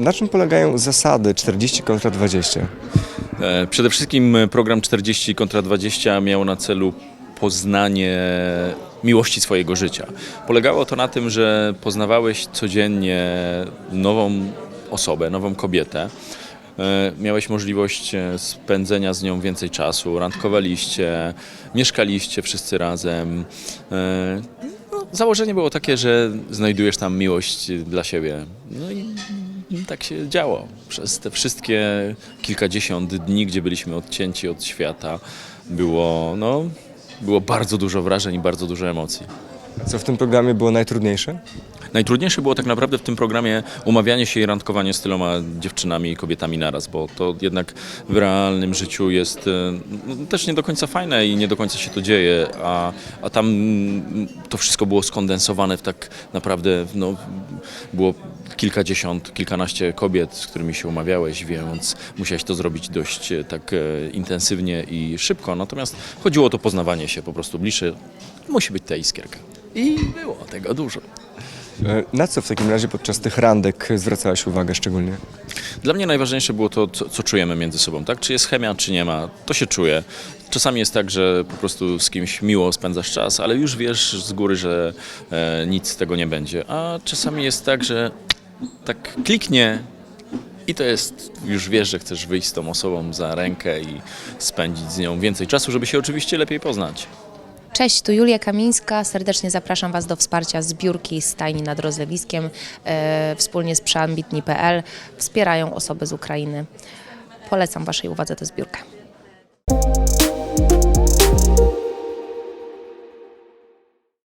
Na czym polegają zasady 40 kontra 20? E, Przede wszystkim program 40 kontra 20 miał na celu poznanie miłości swojego życia. Polegało to na tym, że poznawałeś codziennie nową osobę, nową kobietę. E, Miałeś możliwość e, spędzenia z nią więcej czasu, randkowaliście, mieszkaliście wszyscy razem. E, no, założenie było takie, że znajdujesz tam miłość dla siebie. No i i tak się działo. Przez te wszystkie kilkadziesiąt dni, gdzie byliśmy odcięci od świata, było, no, było bardzo dużo wrażeń i bardzo dużo emocji. Co w tym programie było najtrudniejsze? Najtrudniejsze było tak naprawdę w tym programie umawianie się i randkowanie z tyloma dziewczynami i kobietami naraz, bo to jednak w realnym życiu jest e, no, też nie do końca fajne i nie do końca się to dzieje, a, a tam mm, to wszystko było skondensowane w tak naprawdę, no, było kilkadziesiąt, kilkanaście kobiet, z którymi się umawiałeś, więc musiałeś to zrobić dość e, tak e, intensywnie i szybko, natomiast chodziło o to poznawanie się po prostu bliższe. Musi być ta iskierka. I było tego dużo. E, Na co w takim razie podczas tych randek zwracałaś uwagę szczególnie? Dla mnie najważniejsze było to, co, co czujemy między sobą, tak? Czy jest chemia, czy nie ma, to się czuje. Czasami jest tak, że po prostu z kimś miło spędzasz czas, ale już wiesz z góry, że e, nic z tego nie będzie. A czasami jest tak, że tak kliknie i to jest, już wiesz, że chcesz wyjść z tą osobą za rękę i spędzić z nią więcej czasu, żeby się oczywiście lepiej poznać. Cześć, tu Julia Kamińska. Serdecznie zapraszam Was do wsparcia zbiórki Stajni nad Rozlewiskiem. E, wspólnie z przeambitni.pl wspierają osoby z Ukrainy. Polecam Waszej uwadze tę zbiórkę.